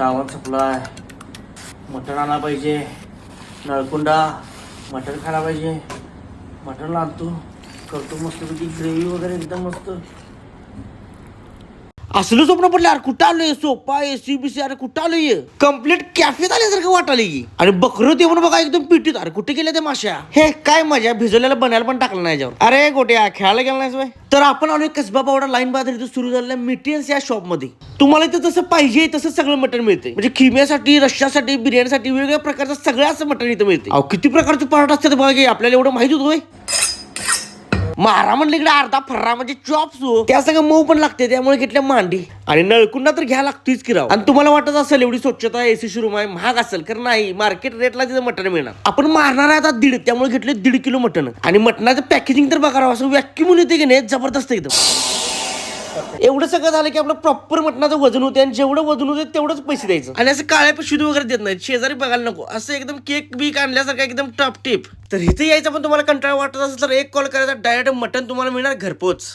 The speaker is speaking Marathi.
श्रावण सप्लाय मटण आणा पाहिजे. नळकुंडा मटण खायला पाहिजे. मटण आणतो. करतो मस्तपैकी ग्रेव्ही वगैरे एकदम मस्त. असलं स्वप्न पडलं यार कुठं आलोय? सोफा बी सी अरे कुठं आलोय कंप्लीट कॅफेत आल्यासारखं वाटायला की आणि बकरं ते म्हणून बघा एकदम पिटीत. अरे कुठे गेल्या त्या माश्या? हे काय मजा भिजवलेला बनायला पण टाकलं नाही जाऊ अरे गोट्या खेळायला गेला नाही तर आपण आलोय कसबा पावडा लाईन बाजार इथं सुरू झालेल्या मिटियन्स या शॉपमध्ये तुम्हाला इथं जसं पाहिजे तसं सगळं मटण मिळते म्हणजे खिम्यासाठी रश्यासाठी बिर्याणीसाठी वेगवेगळ्या प्रकारचं सगळं असं मटण इथं मिळते अहो किती प्रकारचे पराठा असतात बघा की आपल्याला एवढं माहीत होतोय मारा म्हणलं इकडे अर्धा फर्रा म्हणजे चॉप्स हो. त्या सगळं मऊ पण लागते त्यामुळे घेतल्या मांडी. आणि नळकुंडा तर घ्या लागतोच की राव. आणि तुम्हाला वाटत असेल एवढी स्वच्छता एसी शोरूम आहे महाग असेल कारण नाही. मार्केट रेटला तिथं मटण मिळणार. आपण मारणार आहे आता दीड त्यामुळे घेतले दीड किलो मटण. आणि मटणाचं पॅकेजिंग तर बघा राव असं व्हॅक्युम येते की नाही जबरदस्त एकदम. एवढं सगळं झालं की आपलं प्रॉपर मटणाचं वजन होते आणि जेवढं वजन होते तेवढंच पैसे द्यायचं. आणि असं काळ्या पिशवी वगैरे देत नाही शेजारी बघायला नको. असं एकदम केक बीक आणल्यासारखं एकदम टॉप टिप तर इथे यायचं पण तुम्हाला कंटाळा वाटत असेल तर एक कॉल करायचा. डायरेक्ट मटण तुम्हाला मिळणार घरपोच.